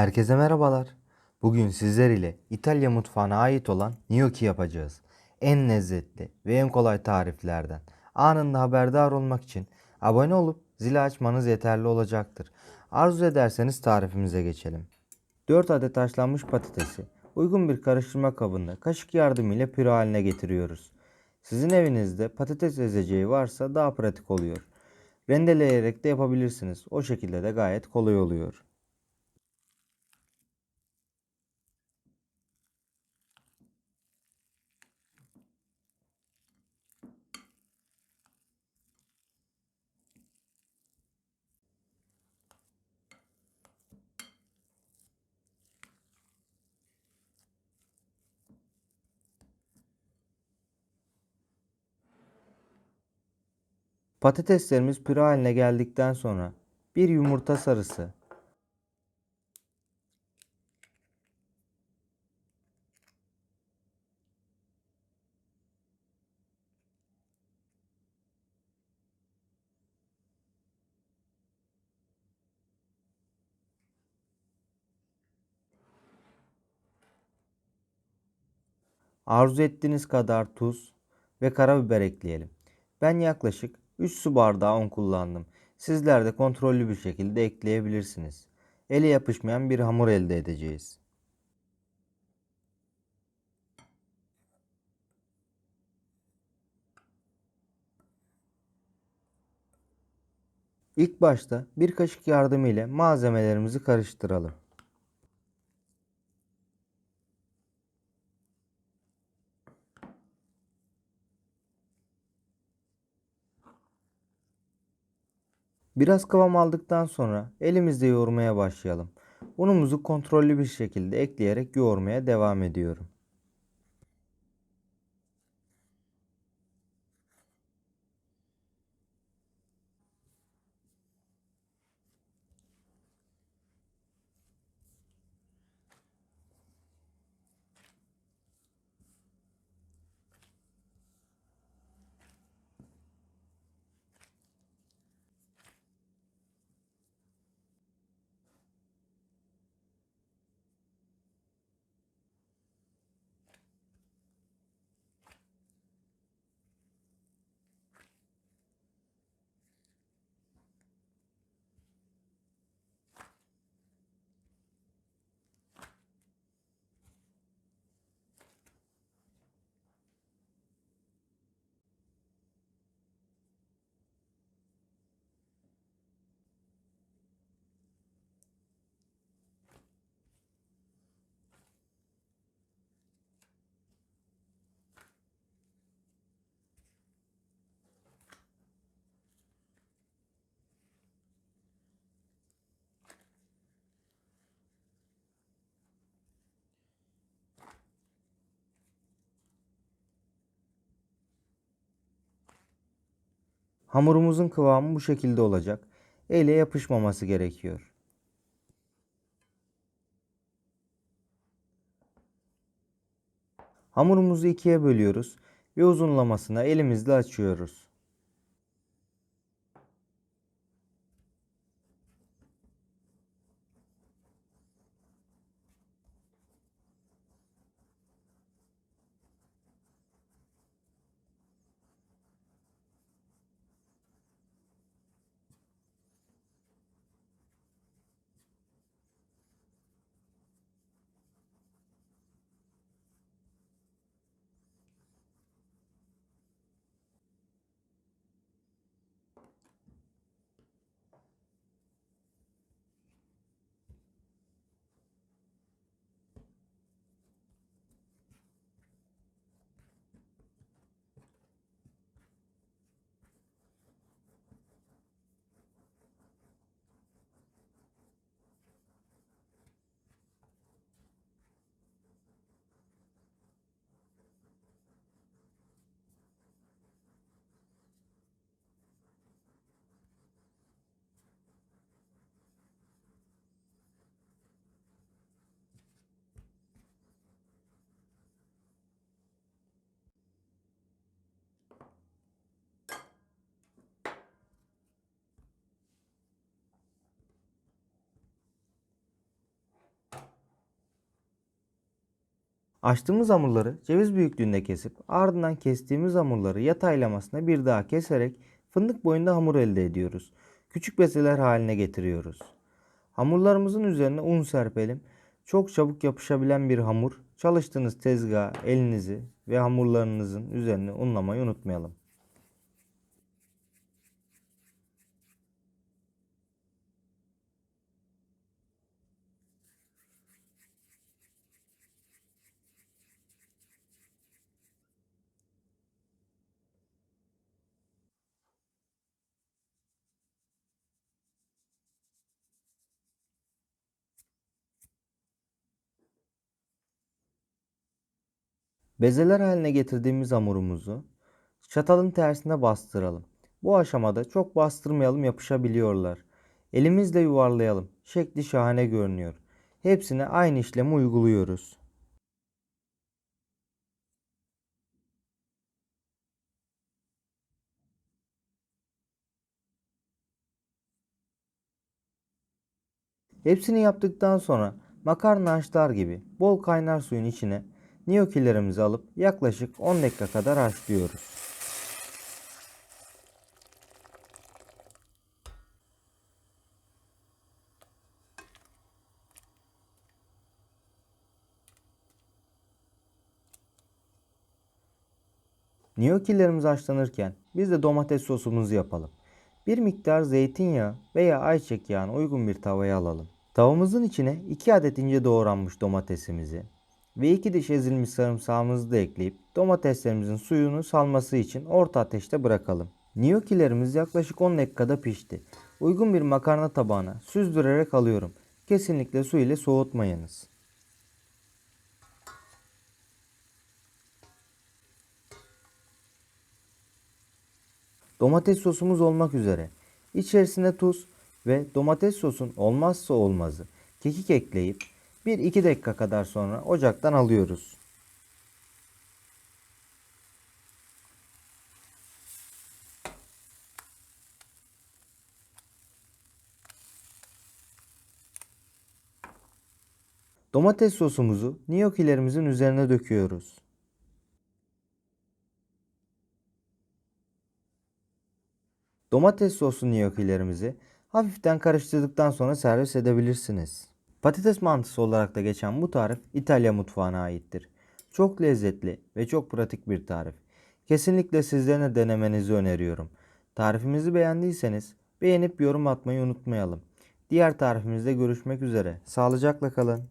Herkese merhabalar. Bugün sizler ile İtalya mutfağına ait olan gnocchi yapacağız. En lezzetli ve en kolay tariflerden. Anında haberdar olmak için abone olup zili açmanız yeterli olacaktır. Arzu ederseniz tarifimize geçelim. 4 adet haşlanmış patatesi uygun bir karıştırma kabında kaşık yardımıyla püre haline getiriyoruz. Sizin evinizde patates ezeceği varsa daha pratik oluyor. Rendeleyerek de yapabilirsiniz. O şekilde de gayet kolay oluyor. Patateslerimiz püre haline geldikten sonra bir yumurta sarısı, arzu ettiğiniz kadar tuz ve karabiber ekleyelim. Ben yaklaşık 3 su bardağı un kullandım. Sizler de kontrollü bir şekilde ekleyebilirsiniz. Ele yapışmayan bir hamur elde edeceğiz. İlk başta bir kaşık yardımı ile malzemelerimizi karıştıralım. Biraz kıvam aldıktan sonra elimizde yoğurmaya başlayalım. Unumuzu kontrollü bir şekilde ekleyerek yoğurmaya devam ediyorum. Hamurumuzun kıvamı bu şekilde olacak. Ele yapışmaması gerekiyor. Hamurumuzu ikiye bölüyoruz ve uzunlamasına elimizle açıyoruz. Açtığımız hamurları ceviz büyüklüğünde kesip ardından kestiğimiz hamurları yataylamasına bir daha keserek fındık boyunda hamur elde ediyoruz. Küçük bezeler haline getiriyoruz. Hamurlarımızın üzerine un serpelim. Çok çabuk yapışabilen bir hamur. Çalıştığınız tezgahı, elinizi ve hamurlarınızın üzerine unlamayı unutmayalım. Bezeler haline getirdiğimiz hamurumuzu çatalın tersine bastıralım. Bu aşamada çok bastırmayalım yapışabiliyorlar. Elimizle yuvarlayalım. Şekli şahane görünüyor. Hepsine aynı işlemi uyguluyoruz. Hepsini yaptıktan sonra makarna haşlar gibi bol kaynar suyun içine Gnocchi'lerimizi alıp yaklaşık 10 dakika kadar haşlıyoruz. Gnocchi'lerimiz haşlanırken biz de domates sosumuzu yapalım. Bir miktar zeytinyağı veya ayçiçek yağına uygun bir tavaya alalım. Tavamızın içine 2 adet ince doğranmış domatesimizi ve 2 diş ezilmiş sarımsağımızı da ekleyip domateslerimizin suyunu salması için orta ateşte bırakalım. Gnocchi'lerimiz yaklaşık 10 dakikada pişti. Uygun bir makarna tabağına süzdürerek alıyorum. Kesinlikle su ile soğutmayınız. Domates sosumuz olmak üzere. İçerisine tuz ve domates sosun olmazsa olmazı kekik ekleyip 1-2 dakika kadar sonra ocaktan alıyoruz. Domates sosumuzu gnocchilerimizin üzerine döküyoruz. Domates soslu gnocchilerimizi hafiften karıştırdıktan sonra servis edebilirsiniz. Patates mantısı olarak da geçen bu tarif İtalya mutfağına aittir. Çok lezzetli ve çok pratik bir tarif. Kesinlikle sizlerine denemenizi öneriyorum. Tarifimizi beğendiyseniz beğenip yorum atmayı unutmayalım. Diğer tarifimizde görüşmek üzere. Sağlıcakla kalın.